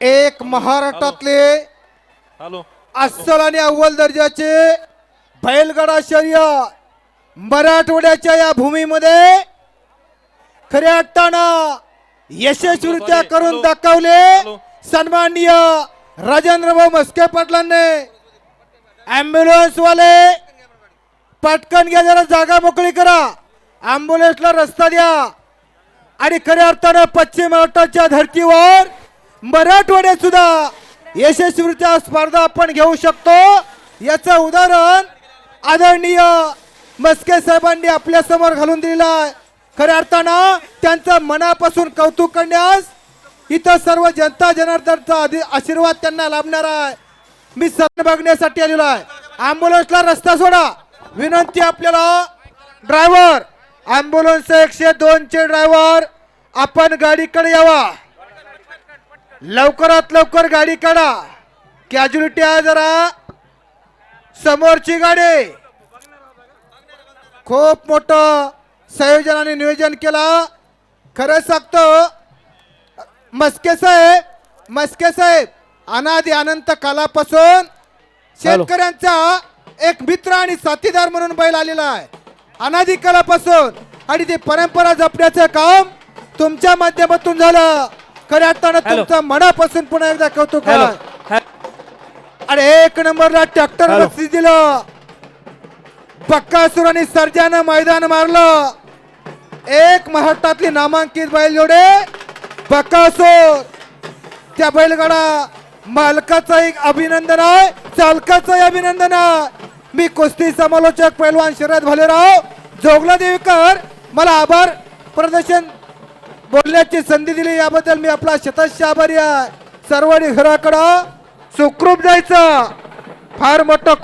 एक महाराष्ट्रातले हॅलो. अस्सल आणि अव्वल दर्जाचे बैलगाडा शर्यत मराठवाड्याच्या या भूमीमध्ये खऱ्या अर्थानं यशस्वीरित्या करून दाखवले. सन्माननीय राजेंद्र भाऊ मस्के पाटलांनी. ऍम्ब्युलन्स वाले पटकन घ्या जरा जागा मोकळी करा. ऍम्ब्युलन्सला रस्ता द्या. आणि खऱ्या अर्थानं पश्चिम महाराष्ट्राच्या धर्तीवर मराठवाड्यात सुद्धा यशस्वीरित्या स्पर्धा आपण घेऊ शकतो. याचं उदाहरण आदरणीय मस्के साहेबांनी आपल्यासमोर घालून दिलेलं आहे. खऱ्या अर्थानं त्यांचं मनापासून कौतुक करण्यास इथं सर्व जनता जनार्दनचा आधी- आशीर्वाद त्यांना लाभणार आहे. मी सण बघण्यासाठी आलेलो आहे. अँब्युलन्सला रस्ता सोडा. विनंती आपल्याला. ड्रायव्हर. अँब्युलन्स एकशे दोनचे ड्रायव्हर. आपण गाडीकडे यावा. लवकरात लवकर गाडी काढा. कॅज्युलिटी आहे जरा. समोरची गाडी. खूप मोठं संयोजन आणि नियोजन केलं. खरं सांगतो मस्के साहेब मस्के साहेब अनादी अनंत कालापासून शेतकऱ्यांचा एक मित्र आणि साथीदार म्हणून बैल आलेला आहे. अनादी कालापासून आणि ती परंपरा जपण्याचं काम तुमच्या माध्यमातून झालं. खऱ्या अर्थानं. तुमचं मनापासून पुन्हा एकदा कौतुक आणि एक नंबरला ट्रॅक्टर. बक्षीस दिलं. बक्कासूर आणि सर्जानं मैदान मारलं. एक महाराष्ट्रातली नामांकित बैलजोडे बक्कासूर. त्या बैलगाडा मालकाचं एक अभिनंदन आहे. चालकाचं अभिनंदन आहे. मी कुस्ती समालोचक पैलवान शरद भालेराव जोगला देवीकर. मला आभार. प्रदर्शन बोलण्याची संधी दिली याबद्दल मी आपला शतश आभारी आहे. सर्वांनी घराकडं सुखरूप जायचं. फार मोठं